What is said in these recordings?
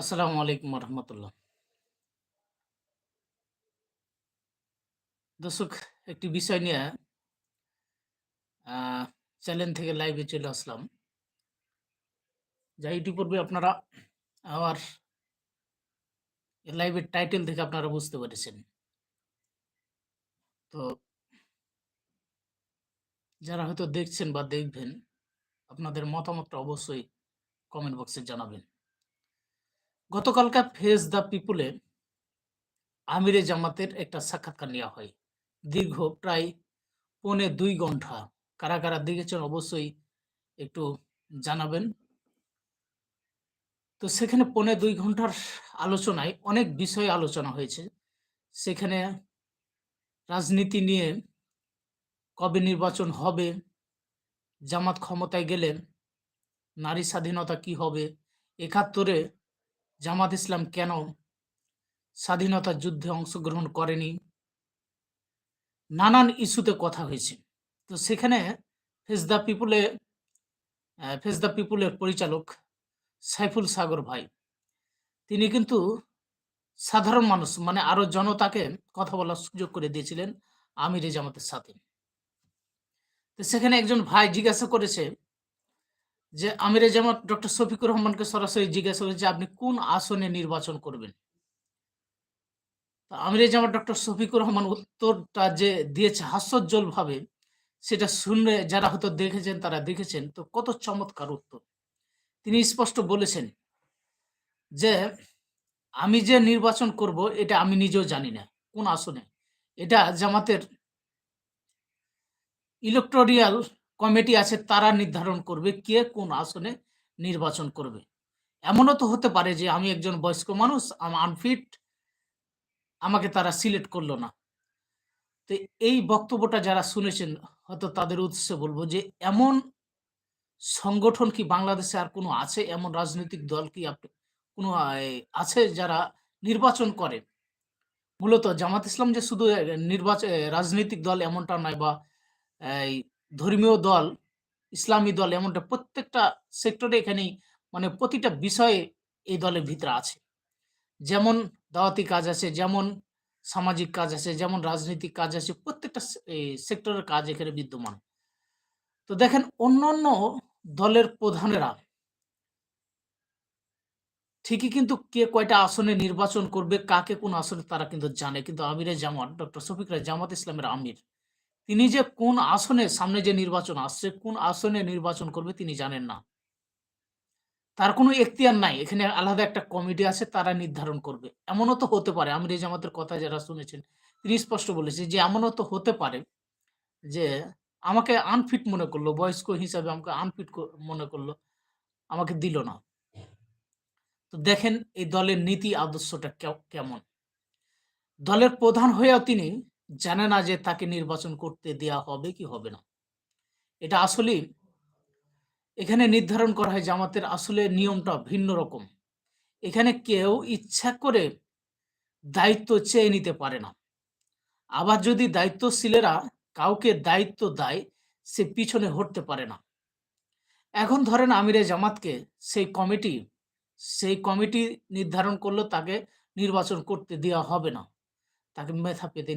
আসসালামু আলাইকুম রহমতুল্লাহ। দর্শক, একটি বিষয় নিয়ে চ্যানেল থেকে লাইভে চলে আসলাম। যা ইতিপূর্বে আপনারা আমার লাইভের টাইটেল থেকে আপনারা বুঝতে পেরেছেন। তো, যারা হয়তো দেখছেন বা দেখবেন, আপনাদের মতামতটা অবশ্যই কমেন্ট বক্সে জানাবেন। গতকালকার ফেস দ্য পিপুলে আমিরে জামাতের একটা সাক্ষাৎকার নেওয়া হয়। দীর্ঘ প্রায় পৌনে দুই ঘণ্টা কারা কারা দেখেছেন অবশ্যই একটু জানাবেন। তো সেখানে পৌনে দুই ঘণ্টার আলোচনায় অনেক বিষয়ে আলোচনা হয়েছে। সেখানে রাজনীতি নিয়ে কবে নির্বাচন হবে, জামাত ক্ষমতায় গেলে নারী স্বাধীনতা কি হবে, একাত্তরে জামাত ইসলাম কেন স্বাধীনতা যুদ্ধে অংশগ্রহণ করেনি? নানান ইস্যুতে কথা হয়েছে। তো সেখানে ফেস দ্য পিপুলে ফেস দ্য পিপুলের পরিচালক সাইফুল সাগর ভাই, তিনি কিন্তু সাধারণ মানুষ মানে আরও জনতাকে কথা বলার সুযোগ করে দিয়েছিলেন আমির জামাতের সাথে। তো সেখানে একজন ভাই জিজ্ঞাসা করেছে যে আমির জামাত ডক্টর শফিকুর রহমানকে সরাসরি জিজ্ঞাসা করেছে আপনি কোন আসনে নির্বাচন করবেন? আমির জামাত ডক্টর শফিকুর রহমান উত্তরটা যে দিয়েছে হাস্যজ্জ্বল ভাবে সেটা শুনে যারা হয়তো দেখেছেন তারা দেখেছেন। তো কত চমৎকার উত্তর। তিনি স্পষ্ট বলেছেন যে, আমি যে নির্বাচন করব, এটা আমি নিজেও জানি না। কোন আসনে? এটা জামাতের ইলেকটোরিয়াল কমিটি আছে, তারা নির্ধারণ করবে কে কোন আসনে নির্বাচন করবে। এমনও তো হতে পারে যে আমি একজন বয়স্ক মানুষ আনফিট আমাকে তারা সিলেক্ট করল না। তো এই বক্তব্যটা যারা শুনেছেন, হয়তো তাদের উদ্দেশ্যে বলব যে এমন সংগঠন কি বাংলাদেশে আর কোনো আছে? এমন রাজনৈতিক দল কি আপনি কোনো আছে যারা নির্বাচন করে? মূলত জামাত ইসলাম যে শুধু নির্বাচন রাজনৈতিক দল এমনটা নয় বা ধর্মীয় দল, ইসলামী দল এমনটা প্রত্যেকটা সেক্টরে এখানেই মানে প্রতিটা বিষয়ে এই দলের ভিতরে আছে। যেমন দাওয়াতি কাজ আছে, যেমন সামাজিক কাজ আছে, যেমন রাজনৈতিক কাজ আছে, প্রত্যেকটা সেক্টরের কাজ এখানে বিদ্যমান। তো দেখেন অন্যান্য দলের প্রধানেরা ঠিকই কিন্তু কে কয়টা আসনে নির্বাচন করবে, কাকে কোন আসনে তারা কিন্তু জানে। কিন্তু আমিরে জামাত, ডক্টর শফিক রায় জামাত ইসলামের আমির। তিনি যে কোন আসনে সামনে যে নির্বাচন আসছে, কোন আসনে নির্বাচন করবে তিনি জানেন না। তার কোনো এখতিয়ার নাই। এখানে আলাদা একটা কমিটি আছে, তারা নির্ধারণ করবে। এমনও তো হতে পারে, আমির জামাতের কথা যারা শুনেছেন, তিনি স্পষ্ট বলেছে যে এমনও তো হতে পারে যে আমাকে আনফিট মনে করল, বয়স্ক হিসাবে আমাকে আনফিট মনে করল, আমাকে দিল না। তো দেখেন এই দলের নীতি, আদর্শটা কেমন? দলের প্রধান হয়েও তিনি জানে না যে তাকে নির্বাচন করতে দেয়া হবে কি হবে না। এটা আসলে এখানে নির্ধারণ করা হয় জামাতের আসলে নিয়মটা ভিন্ন রকম। এখানে কেউ ইচ্ছা করে দায়িত্ব চেয়ে নিতে পারে না। আবার যদি দায়িত্বশীলেরা কাউকে দায়িত্ব দেয়, সে পিছনে হটতে পারে না। এখন ধরেন আমিরে জামাতকে সেই কমিটি সেই কমিটি নির্ধারণ করল, তাকে নির্বাচন করতে দেওয়া হবে না। তাকে মেথা পেতে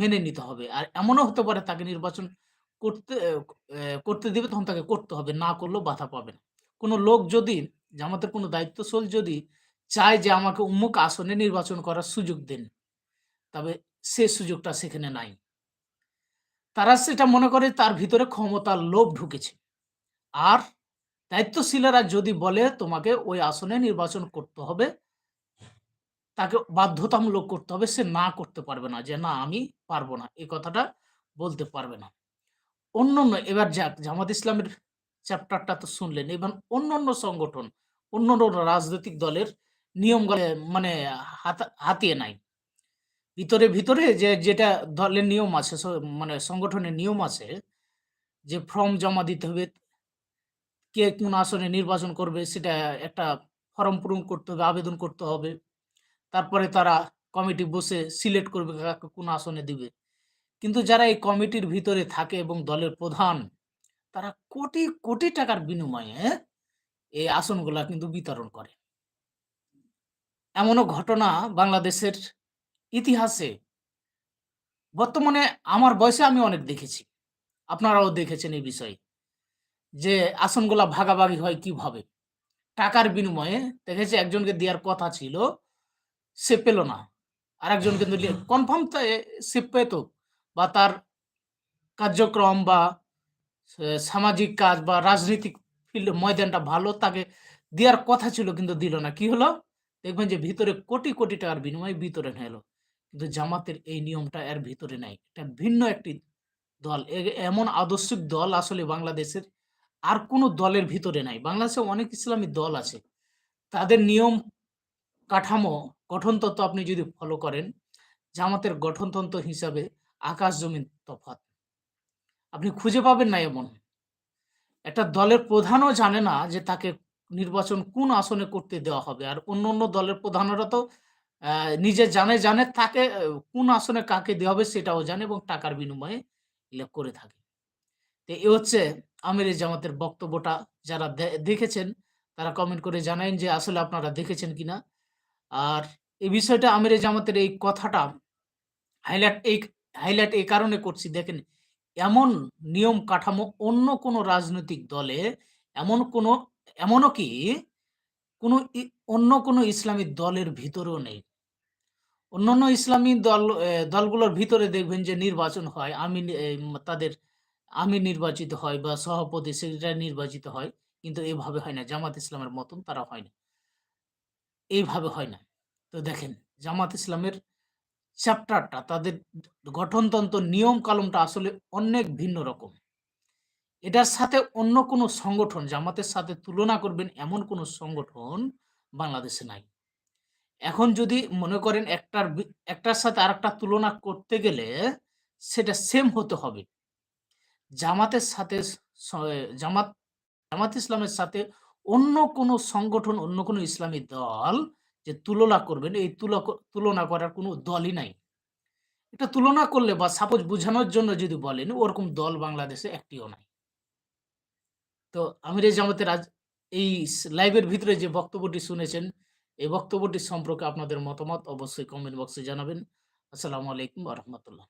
মেনে নিতে হবে। আর এমনও হতে পারে তাকে নির্বাচন করতে করতে দিবে, তখন তাকে করতে হবে। না করলেও বাধা পাবে না। কোনো লোক যদি জামাতের কোনো দায়িত্বশীল যদি চায় যে আমাকে উম্মুক আসনে নির্বাচন করার সুযোগ দেন, তবে সে সুযোগটা সেখানে নাই। তারা সেটা মনে করে তার ভিতরে ক্ষমতার লোভ ঢুকেছে। আর দায়িত্বশীলেরা যদি বলে, তোমাকে ওই আসনে নির্বাচন করতে হবে তাকে বাধ্যতামূলক করতে হবে, সে না করতে পারবে না যে, না, আমি পারব না। এই কথাটা বলতে পারবে না। অন্য অন্য এবার যাক জামাত ইসলামের চ্যাপ্টারটা তো শুনলেন, এবার অন্য অন্য সংগঠন অন্য অন্য রাজনৈতিক দলের নিয়ম মানে হাতিয়ে নাই ভিতরে ভিতরে যে, যেটা দলের নিয়ম আছে মানে সংগঠনের নিয়ম আছে যে, ফর্ম জমা দিতে হবে, কে কোন আসনে নির্বাচন করবে, সেটা একটা ফর্ম পূরণ করতে হবে, আবেদন করতে হবে। তারপরে তারা কমিটি বসে সিলেক্ট করবে কাকে কোন আসনে দিবে কিন্তু যারা এই কমিটির ভিতরে থাকে এবং দলের প্রধান তারা কোটি কোটি টাকার বিনিময়ে এই আসনগুলা কিন্তু বিতরণ করে এমনও ঘটনা বাংলাদেশের ইতিহাসে বর্তমানে আমার বয়সে আমি অনেক দেখেছি। আপনারাও দেখেছেন এই বিষয়ে। যে আসনগুলা ভাগাভাগি হয় কীভাবে? টাকার বিনিময়ে দেখেছি একজনকে দেওয়ার কথা ছিল, সে পেল না। আরেকজন কিন্তু কনফার্ম সে পেত বা তার কার্যক্রম বা সামাজিক কাজ বা রাজনৈতিক ফিল্ড ময়দানটা ভালো তাকে দেওয়ার কথা ছিল কিন্তু দিল না। কি হলো? দেখবেন যে ভিতরে কোটি, কোটি টাকার বিনিময়ে ভিতরে এলো। কিন্তু জামাতের এই নিয়মটা এর ভিতরে নাই। এটা ভিন্ন একটি দল। এমন আদর্শিক দল আসলে বাংলাদেশের আর কোনো দলের ভিতরে নাই। বাংলাদেশে অনেক ইসলামী দল আছে। তাদের নিয়ম কাঠামো, গঠনতন্ত্র আপনি যদি ফলো করেন, জামাতের গঠনতন্ত্র হিসাবে আকাশ জমিন তফাৎ। আপনি খুঁজে পাবেন না এমন। একটা দলের প্রধানও জানে না যে তাকে নির্বাচন কোন আসনে করতে দেওয়া হবে। আর অন্য, অন্য দলের প্রধানেরা তো নিজে জানে, জানে তাকে কোন আসনে কাকে দেওয়া হবে সেটাও জানে এবং টাকার বিনিময়ে করে থাকে। তো এ হচ্ছে আমিরে জামাতের বক্তব্যটা যারা দেখেছেন তারা কমেন্ট করে জানায়েন যে আসলে আপনারা দেখেছেন কিনা? আর এই বিষয়টা আমিরে জামাতের এই কথাটা হাইলাইট এই হাইলাইট এই কারণে করছি দেখেন, এমন নিয়ম কাঠামো অন্য কোনো রাজনৈতিক দলে এমন কোনো এমনও কি কোনো অন্য কোনো ইসলামী দলের ভিতরেও নেই। অন্যান্য ইসলামী দল দলগুলোর ভিতরে দেখবেন যে নির্বাচন হয়। আমি তাদের আমি নির্বাচিত হয় বা সভাপতি, সেক্রেটারি নির্বাচিত হয়। কিন্তু এভাবে হয় না। জামাত ইসলামের মতন তারা হয় না। এইভাবে হয় না। তো দেখেন জামাত ইসলামের চ্যাপ্টারটা তাদের গঠনতন্ত্র নিয়ম কানুনটা আসলে অনেক ভিন্ন রকম। এটার সাথে অন্য কোনো সংগঠন জামাতের সাথে তুলনা করবেন এমন কোনো সংগঠন বাংলাদেশে নাই। এখন যদি মনে করেন একটার একটার সাথে আরেকটা তুলনা করতে গেলে সেটা সেম হতে হবে। জামাতের সাথে জামাত জামাত ইসলামের সাথে অন্য কোনো সংগঠন, অন্য কোনো ইসলামী দল যে তুলনা করবেন এই তুলনা করার কোনো দলই নাই। এটা তুলনা করলে বা সাপোজ বোঝানোর জন্য যদি বলেন ওরকম দল বাংলাদেশে একটিও নাই। তো আমির জামাতের আজ এই লাইভের ভিতরে যে বক্তব্যটি শুনেছেন, এই বক্তব্যটি সম্পর্কে আপনাদের মতামত অবশ্যই কমেন্ট বক্সে জানাবেন। আসসালামু আলাইকুম রাহমাতুল্লাহ।